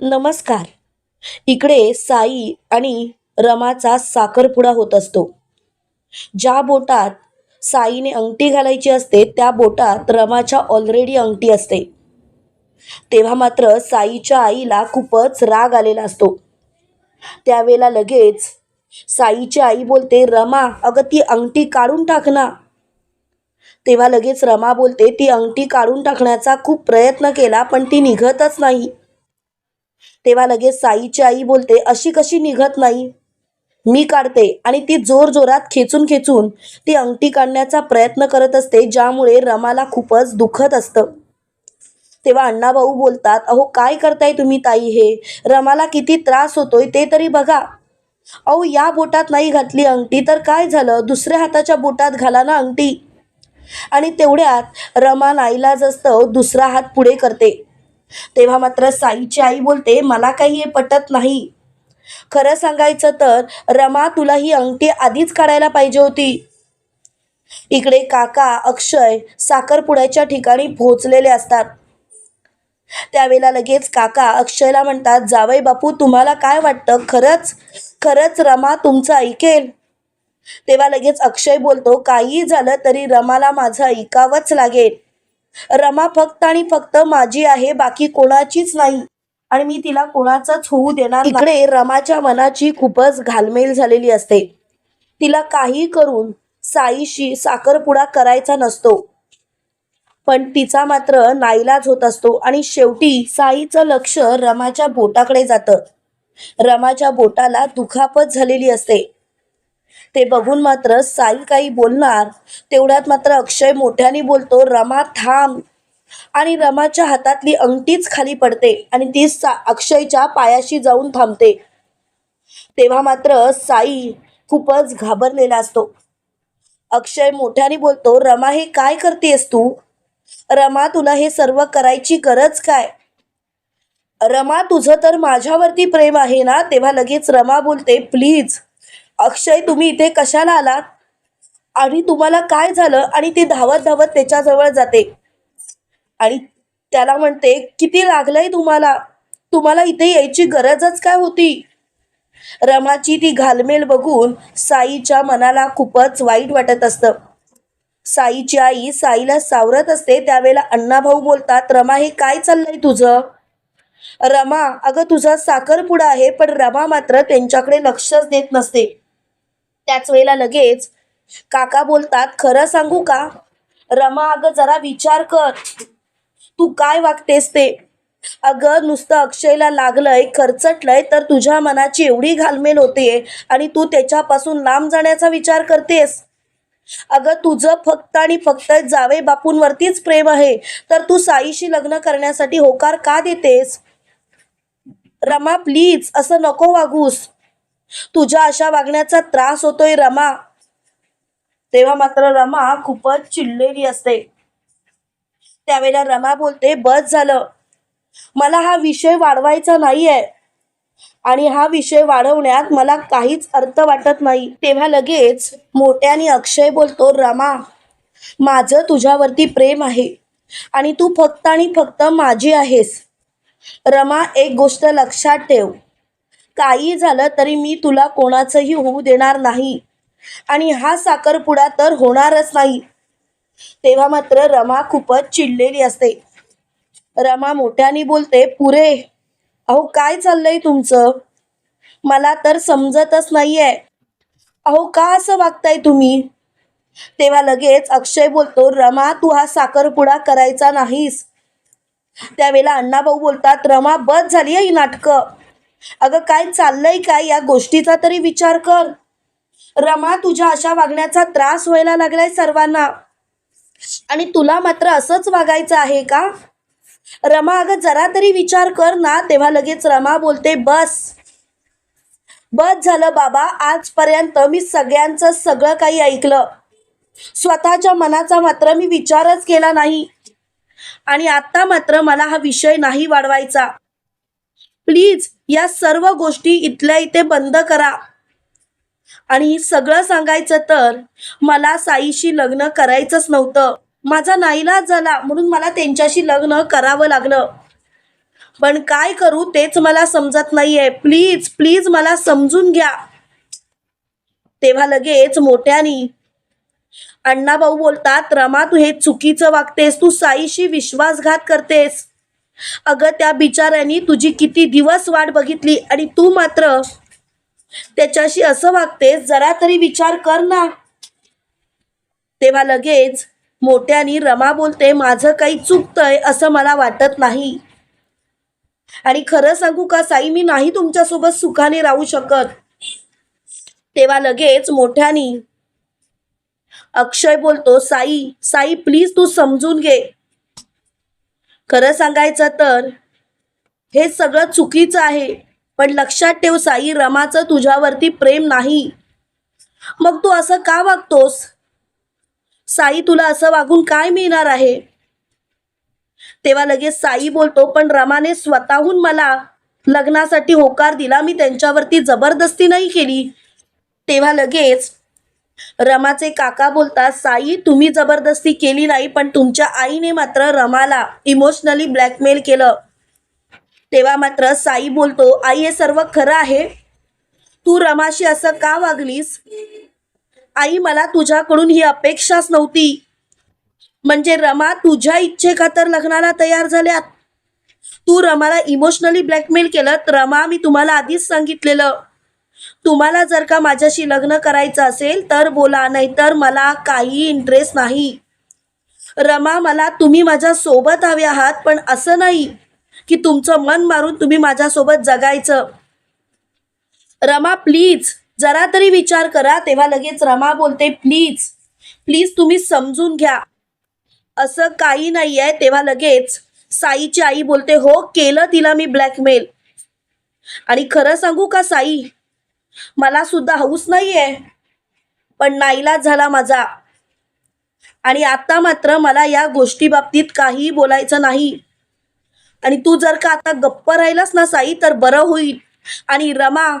नमस्कार. इकडे साई आणि रमाचा साखरपुडा होत असतो. ज्या बोटात साईने अंगठी घालायची असते त्या बोटात रमाच्या ऑलरेडी अंगठी असते. तेव्हा मात्र साईच्या आईला खूपच राग आलेला असतो. त्यावेळेला लगेच साईची आई बोलते रमा अगं ती अंगठी काढून टाक ना. तेव्हा लगेच रमा बोलते ती अंगठी काढून टाकण्याचा खूप प्रयत्न केला पण ती निघतच नाही. तेव्हा लगेच साईची आई बोलते अशी कशी निघत नाही? मी काढते. आणि ती जोर जोरात खेचून खेचून ती अंगठी काढण्याचा प्रयत्न करत असते ज्यामुळे रमाला खूपच दुखत असतं. तेव्हा अण्णाभाऊ बोलतात अहो काय करताय तुम्ही ताई हे? रमाला किती त्रास होतोय ते तरी बघा. अहो या बोटात नाही घातली अंगठी तर काय झालं? दुसऱ्या हाताच्या बोटात घाला ना अंगठी. आणि तेवढ्यात रमा नाईलाज असतं दुसरा हात पुढे करते. तेव्हा मात्र साईची आई बोलते मला काही हे पटत नाही. खरं सांगायचं तर रमा तुला ही अंगठी आधीच काढायला पाहिजे होती. इकडे काका अक्षय साखरपुड्याच्या ठिकाणी पोहोचलेले असतात. त्यावेळेला लगेच काका अक्षयला म्हणतात जावई बापू तुम्हाला काय वाटतं? खरंच खरंच रमा तुमचं ऐकेल? तेव्हा लगेच अक्षय बोलतो काही झालं तरी रमाला माझं ऐकावंच लागेल. रमा फक्त आणि फक्त माझी आहे बाकी कोणाचीच नाही. आणि मी तिला कोणाचाच होऊ देणार इकडे रमाच्या मनाची खूपच घालमेल झालेली असते. तिला काही करून साईशी साखरपुडा करायचा नसतो. पण तिचा मात्र नाईलाज होत असतो आणि शेवटी साईचं लक्ष रमाच्या बोटाकडे जातं. रमाच्या बोटाला दुखापत झालेली असते. ते बघून मात्र साई काही बोलणार. तेवढ्यात मात्र अक्षय मोठ्याने बोलतो रमा थांब. आणि रमाच्या हातातली अंगठीच खाली पडते आणि ती सा अक्षयच्या पायाशी जाऊन थांबते. तेव्हा मात्र साई खूपच घाबरलेला असतो. अक्षय मोठ्याने बोलतो रमा हे काय करतेस तू? रमा तुला हे सर्व करायची गरज काय? रमा तुझं तर माझ्यावरती प्रेम आहे ना? तेव्हा लगेच रमा बोलते प्लीज. अक्षय तुम्ही इथे कशाला आलात? आणि तुम्हाला काय झालं? आणि ती धावत धावत त्याच्याजवळ जाते. आणि त्याला म्हणते किती लागलंय तुम्हाला? तुम्हाला इथे यायची गरजच काय होती? रमाची ती घालमेल बघून साईच्या मनाला खूपच वाईट वाटत असतं. साईची आई साईला सावरत असते त्यावेळेला अण्णाभाऊ बोलतात रमा हे काय चाललंय तुझं? रमा अगं तुझा साखरपुडा आहे पण रमा मात्र त्यांच्याकडे लक्षच देत नसते. त्याच वेळेला लगेच काका बोलतात खरं सांगू का? रमा अगं जरा विचार कर. तू काय वागतेस ते? अगं नुसतं अक्षयला लागलंय खर्चटलंय तर तुझ्या मनाची एवढी घालमेल होते आणि तू त्याच्यापासून लांब जाण्याचा विचार करतेस. अगं तुझं फक्त आणि फक्त जावे बापूंवरतीच प्रेम आहे तर तू साईशी लग्न करण्यासाठी होकार का देतेस? रमा प्लीज असं नको वागूस. तुझ्या अशा वागण्याचा त्रास होतोय रमा. तेव्हा मात्र रमा खूपच चिडलेली असते. त्यावेळेला रमा बोलते बस झालं. मला हा विषय वाढवायचा नाहीये. आणि हा विषय वाढवण्यात मला काहीच अर्थ वाटत नाही. तेव्हा लगेच मोठ्याने अक्षय बोलतो रमा माझं तुझ्यावरती प्रेम आहे आणि तू फक्त आणि फक्त माझी आहेस. रमा एक गोष्ट लक्षात ठेव. काही झालं तरी मी तुला कोणाचंही होऊ देणार नाही. आणि हा साखरपुडा तर होणारच नाही. तेव्हा मात्र रमा खूपच चिडलेली असते. रमा मोठ्याने बोलते पुरे अहो काय चाललंय तुमचं? मला तर समजतच नाहीये. अहो का असं वागताय तुम्ही? तेव्हा लगेच अक्षय बोलतो रमा तू हा साखरपुडा करायचा नाहीस. त्यावेळेला अण्णाभाऊ बोलतात रमा बस झाली आहे ही नाटकं. अगं काय चाललंय काय? या गोष्टीचा तरी विचार कर. रमा तुझ्या अशा वागण्याचा त्रास व्हायला लागलाय सर्वांना. आणि तुला मात्र असंच वागायचं आहे का? रमा अगं जरा तरी विचार कर ना. तेव्हा लगेच रमा बोलते बस. बस झालं बाबा. आजपर्यंत मी सगळ्यांचं सगळं काही ऐकलं. स्वतःच्या मनाचा मात्र मी विचारच केला नाही. आणि आता मात्र मला हा विषय नाही वाढवायचा. प्लीज या सर्व गोष्टी इथल्या इथे बंद करा. आणि सगळं सांगायचं तर मला साईशी लग्न करायचंच नव्हतं. माझा नाईलाज झाला म्हणून मला त्यांच्याशी लग्न करावं लागलं. पण काय करू तेच मला समजत नाहीये. प्लीज प्लीज मला समजून घ्या. तेव्हा लगेच मोठ्यानी अण्णाभाऊ बोलतात रमा तू हे चुकीचं वागतेस तू साईशी विश्वासघात करतेस. अगं त्या बिचाऱ्यानी तुझी किती दिवस वाट बघितली आणि तू मात्र त्याच्याशी असं वागतेस जरा तरी विचार कर ना. तेव्हा लगेच मोठ्यानी रमा बोलते माझं काही चुकतंय असं मला वाटत नाही. आणि खरं सांगू का साई मी नाही तुमच्यासोबत सुखाने राहू शकत. तेव्हा लगेच मोठ्यानी अक्षय बोलतो साई साई प्लीज तू समजून घे. खरं सांगायचं तर हे सगळं चुकीचं आहे. पण लक्षात ठेव साई रमाचं तुझ्यावरती प्रेम नाही. मग तू असं का वागतोस? साई तुला असं वागून काय मिळणार आहे? तेव्हा लगेच साई बोलतो पण रमाने स्वतःहून मला लग्नासाठी होकार दिला. मी त्यांच्यावरती जबरदस्ती नाही केली. तेव्हा लगेच रमाचे काका बोलतात साई तुम्ही जबरदस्ती केली नाही पण तुमच्या आईने मात्र रमाला इमोशनली ब्लॅकमेल केलं. तेव्हा मात्र साई बोलतो आई हे सर्व खरं आहे. तू रमाशी असं का वागलीस? आई मला तुझ्याकडून ही अपेक्षाच नव्हती. म्हणजे रमा तुझ्या इच्छेखातर लग्नाला तयार झाल्यात. तू रमाला इमोशनली ब्लॅकमेल केलं तर रमा मी तुम्हाला आधीच सांगितलेलं. तुम्हाला जर का माझ्याशी लग्न करायचं असेल तर बोला. नाहीतर मला काही इंटरेस्ट नाही. रमा मला तुम्ही माझ्या सोबत हवे आहात पण असं नाही की तुमचं मन मारून तुम्ही माझ्यासोबत जगायचं. रमा प्लीज जरा तरी विचार करा. तेव्हा लगेच रमा बोलते प्लीज प्लीज तुम्ही समजून घ्या. असं काही नाही आहे तेव्हा लगेच साईची आई बोलते हो केलं तिला मी ब्लॅकमेल आणि खरं सांगू का साई? मला सुद्धा हौस नाहीये. पण नाईलाज झाला माझा. आणि आता मात्र मला या गोष्टी बाबतीत काहीही बोलायचं नाही. आणि तू जर का आता गप्प राहिलास ना साई तर बरं होईल. आणि रमा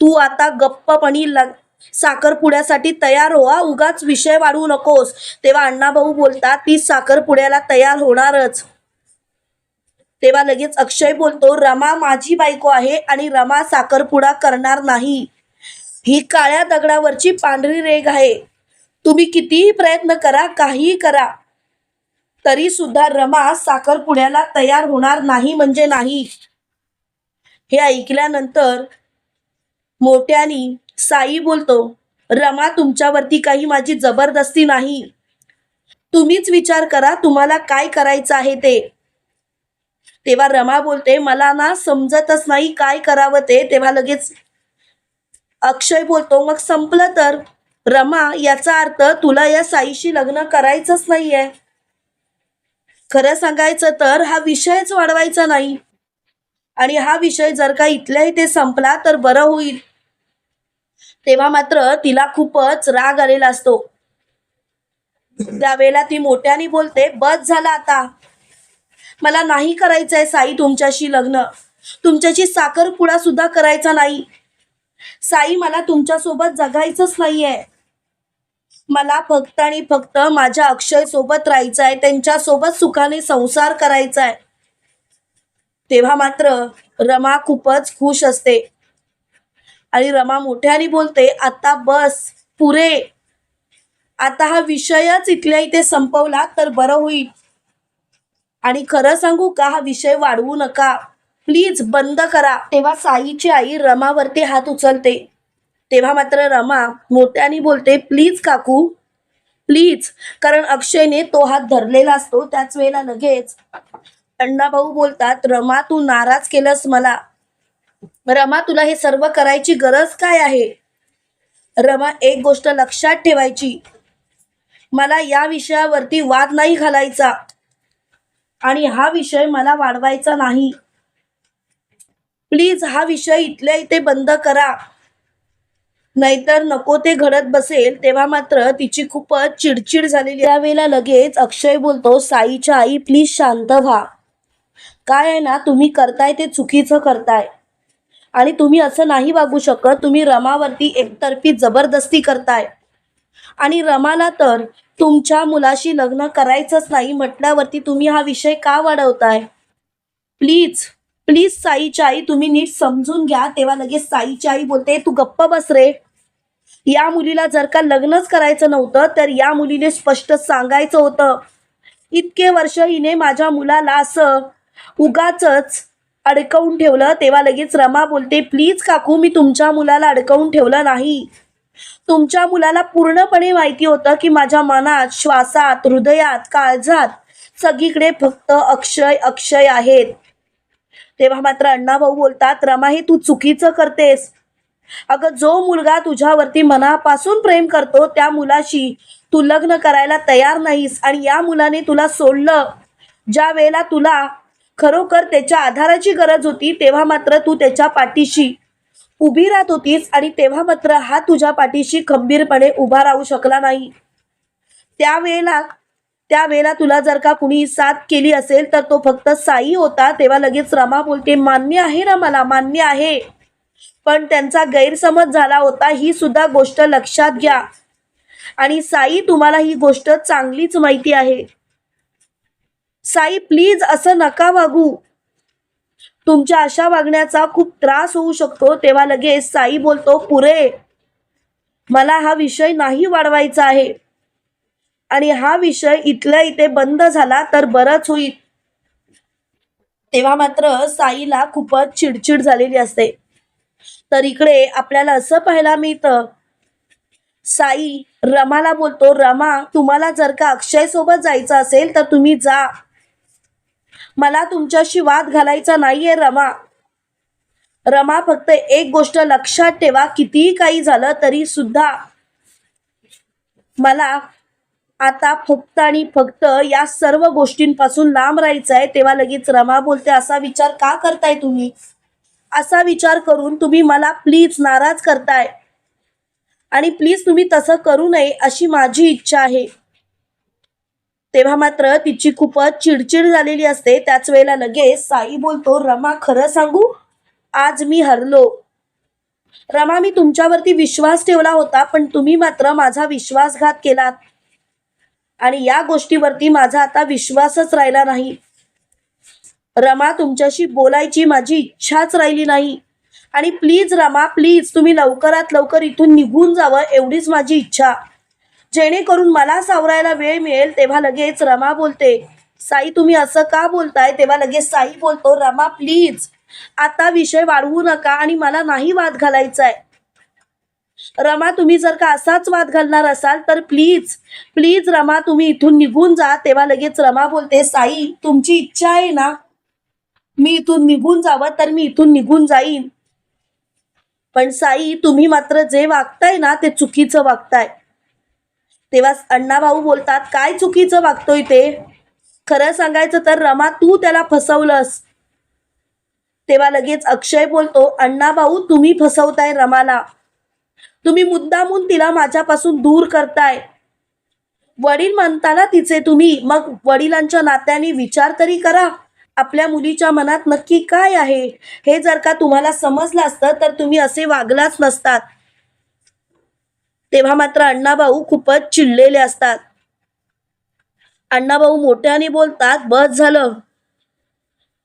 तू आता गप्पपणी लग साखरपुड्यासाठी तयार हो उगाच विषय वाढवू नकोस. तेव्हा अण्णाभाऊ बोलतात ती साखरपुड्याला तयार होणारच. तेव्हा लगेच अक्षय बोलतो रमा माझी बायको आहे आणि रमा साखरपुडा करणार नाही. ही काळ्या दगडावरची पांढरी रेग आहे. तुम्ही कितीही प्रयत्न करा काहीही करा. तरी सुद्धा रमा साखरपुड्याला तयार होणार नाही म्हणजे नाही. हे ऐकल्यानंतर मोठ्यानी साई बोलतो रमा तुमच्यावरती काही माझी जबरदस्ती नाही. तुम्हीच विचार करा तुम्हाला काय करायचं आहे ते. तेव्हा रमा बोलते मला ना समजतच नाही काय करावं ते. तेव्हा लगेच अक्षय बोलतो मग संपलं तर? रमा याचा अर्थ तुला या साईशी लग्न करायचंच नाहीये. खरं सांगायचं तर हा विषयच वाढवायचा नाही. आणि हा विषय जर का इथल्या इथे संपला तर बरं होईल. तेव्हा मात्र तिला खूपच राग आलेला असतो. त्यावेळेला ती मोठ्याने बोलते बस झाला आता. मला नाही करायचंय साई तुमच्याशी लग्न. तुमच्याशी साखरपुडा सुद्धा करायचा नाही. साई मला तुमच्यासोबत जगायचंच नाहीये. मला फक्त आणि फक्त माझ्या अक्षय सोबत राहायचं आहे त्यांच्यासोबत सुखाने संसार करायचा आहे तेव्हा मात्र रमा खूपच खुश असते. आणि रमा मोठ्याने बोलते आता बस पुरे. आता हा विषयच इथल्या इथे संपवला तर बरं होईल. आणि खरं सांगू का हा विषय वाढवू नका. प्लीज बंद करा. तेव्हा साईची आई रमावरती हात उचलते. तेव्हा मात्र रमा मोठ्याने बोलते प्लीज काकू प्लीज. कारण अक्षयने तो हात धरलेला असतो त्याच वेळेला लगेच अण्णाभाऊ बोलतात रमा तू नाराज केलंस मला. रमा तुला हे सर्व करायची गरज काय आहे? रमा एक गोष्ट लक्षात ठेवायची. मला या विषयावरती वाद नाही घालायचा आणि हा विषय मला वाढवायचा नाही. प्लीज हा विषय इथल्या इथे बंद करा. नाहीतर नको ते घडत बसेल. तेव्हा मात्र तिची खूपच चिडचिड झालेली त्यावेळेला लगेच अक्षय बोलतो साईच्या आई प्लीज शांत व्हा. काय आहे ना तुम्ही करताय ते चुकीचं करताय. आणि तुम्ही असं नाही वागू शकत तुम्ही रमावरती एकतर्फी जबरदस्ती करताय. आणि रमाला तर तुमच्या मुलाशी लग्न करायचंच नाही म्हटल्यावरती तुम्ही हा विषय का वाढवताय? प्लीज. प्लीज साईची आई तुम्ही नीट समजून घ्या. तेव्हा लगेच साईची आई बोलते तू गप्प बस रे. या मुलीला जर का लग्नच करायचं नव्हतं तर या मुलीने स्पष्ट सांगायचं होतं इतके वर्ष हिने माझ्या मुलाला असं उगाच अडकवून ठेवलं. तेव्हा लगेच रमा बोलते प्लीज काकू मी तुमच्या मुलाला अडकवून ठेवलं नाही. तुमच्या मुलाला पूर्णपणे माहिती होतं की माझ्या मनात श्वासात हृदयात काळजात सगळीकडे फक्त अक्षय अक्षय आहेत. तेव्हा मात्र अण्णाभाऊ बोलतात रमा हे तू चुकीचं करतेस. अगं जो मुलगा तुझ्यावरती मनापासून प्रेम करतो त्या मुलाशी तू लग्न करायला तयार नाहीस आणि या मुलाने तुला सोडलं. ज्या वेळेला तुला खरोखर त्याच्या आधाराची गरज होती तेव्हा मात्र तू त्याच्या पाठीशी उभी राहत होतीस आणि तेव्हा मात्र हा तुझ्या पाठीशी खंबीरपणे उभा राहू शकला नाही. त्यावेळेला त्यावेळेला तुला जर का कुणी साथ केली असेल तर तो फक्त साई होता. तेव्हा लगेच रमा बोलते मान्य आहे ना मला मान्य आहे. पण त्यांचा गैरसमज झाला होता ही सुद्धा गोष्ट लक्षात घ्या. आणि साई तुम्हाला ही गोष्ट चांगलीच माहिती आहे. साई प्लीज असं नका वागू. तुमच्या अशा वागण्याचा खूप त्रास होऊ शकतो. तेव्हा लगेच साई बोलतो पुरे मला हा विषय नाही वाढवायचा आहे. आणि हा विषय इथल्या इथे बंद झाला तर बरंच होईल. तेव्हा मात्र साईला खूपच चिडचिड झालेली असते. तर इकडे आपल्याला असं पाहायला मिळतं. साई रमाला बोलतो रमा तुम्हाला जर का अक्षय सोबत जायचं असेल तर तुम्ही जा. मला तुमच्याशी वाद घालायचा नाहीये रमा. रमा फक्त एक गोष्ट लक्षात ठेवा कितीही काही झालं तरी सुद्धा. मला आता फक्त आणि फक्त या सर्व गोष्टींपासून लांब राहायचं आहे तेव्हा लगेच रमा बोलते असा विचार का करताय तुम्ही? असा विचार करून तुम्ही मला प्लीज नाराज करताय. आणि प्लीज तुम्ही तसं करू नये अशी माझी इच्छा आहे. तेव्हा मात्र तिची खूपच चिडचिड झालेली असते. त्याच वेळेला लगेच साई बोलतो रमा खरं सांगू? आज मी हरलो. रमा मी तुमच्यावरती विश्वास ठेवला होता पण तुम्ही मात्र माझा विश्वासघात केलात. आणि या गोष्टीवरती माझा आता विश्वासच राहिला नाही. रमा तुमच्याशी बोलायची माझी इच्छाच राहिली नाही. आणि प्लीज रमा प्लीज तुम्ही लवकरात लवकर इथून निघून जावं एवढीच माझी इच्छा. जेणेकरून मला सावरायला वेळ मिळेल तेव्हा लगेच रमा बोलते. साई तुम्ही असं का बोलताय? तेव्हा लगेच साई बोलतो रमा प्लीज आता विषय वाढवू नका आणि मला नाही वाद घालायचा आहे रमा तुम्ही जर का असाच वाद घालणार असाल तर प्लीज प्लीज रमा तुम्ही इथून निघून जा. तेव्हा लगेच रमा बोलते साई तुमची इच्छा आहे ना मी इथून निघून जावं तर मी इथून निघून जाईन. पण साई तुम्ही मात्र जे वागताय ना ते चुकीचं वागताय. तेव्हा अण्णाभाऊ बोलतात काय चुकीचं वागतोय ते? खरं सांगायचं तर रमा तू त्याला फसवलंस. तेव्हा लगेच अक्षय बोलतो अण्णाभाऊ तुम्ही फसवताय रमाला. तुम्ही मुद्दामून तिला माझ्यापासून दूर करताय. वडील म्हणताना तिचे तुम्ही मग वडिलांच्या नात्याने विचार तरी करा. आपल्या मुलीच्या मनात नक्की काय आहे? हे जर का तुम्हाला समजलं असतं तर तुम्ही असे वागलाच नसतात. तेव्हा मात्र अण्णाभाऊ खूपच चिडलेले असतात. अण्णाभाऊ मोठ्याने बोलतात बस झालं.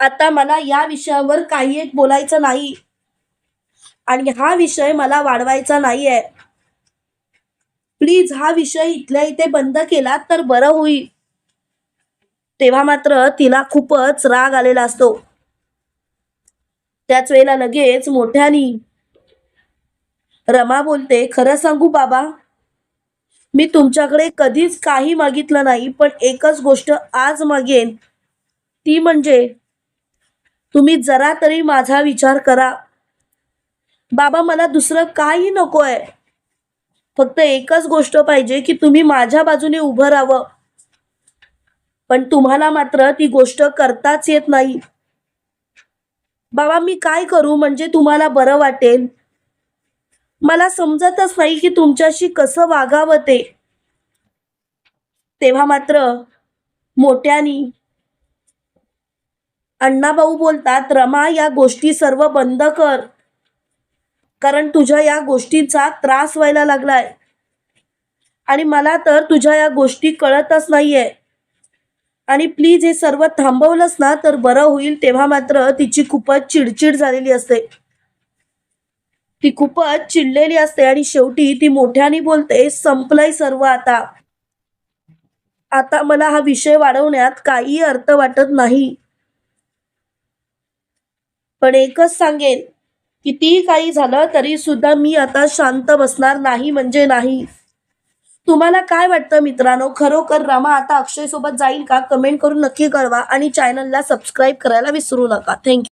आता मला या विषयावर काही एक बोलायचं नाही. आणि हा विषय मला वाढवायचा नाहीये. प्लीज हा विषय इथल्या इथे बंद केला तर बरं होईल. तेव्हा मात्र तिला खूपच राग आलेला असतो. त्याच वेळेला लगेच मोठ्यानी रमा बोलते खरं सांगू बाबा मी तुमच्याकडे कधीच काही मागितलं नाही पण एकच गोष्ट आज मागेन. ती म्हणजे तुम्ही जरा तरी माझा विचार करा. बाबा मला दुसरं काही नकोय. फक्त एकच गोष्ट पाहिजे की तुम्ही माझ्या बाजूने उभं राहावं. पण तुम्हाला मात्र ती गोष्ट करताच येत नाही. बाबा मी काय करू म्हणजे तुम्हाला बरं वाटेल. मला समजतच नाही की तुमच्याशी कसं वागावं ते. तेव्हा मात्र मोठ्यानी अण्णाभाऊ बोलतात रमा या गोष्टी सर्व बंद कर. कारण तुझ्या या गोष्टींचा त्रास व्हायला लागलाय. आणि मला तर तुझ्या या गोष्टी कळतच नाहीये. आणि प्लीज हे सर्व थांबवलंच ना तर बरं होईल तेव्हा मात्र तिची खूपच चिडचिड झालेली असते. ती खूपच चिडलेली असते आणि शेवटी ती मोठ्याने बोलते संपलंय सर्व आता. आता मला हा विषय वाढवण्यात काही अर्थ वाटत नाही. पण एकच सांगेन कितीही काही झालं तरी सुद्धा मी आता शांत बसणार नाही म्हणजे नाही. तुम्हाला काय वाटतं मित्रांनो? खरोखर रमा आता अक्षय सोबत जाईल का? कमेंट करून नक्की कळवा आणि चॅनलला सबस्क्राईब करायला विसरू नका. थँक्यू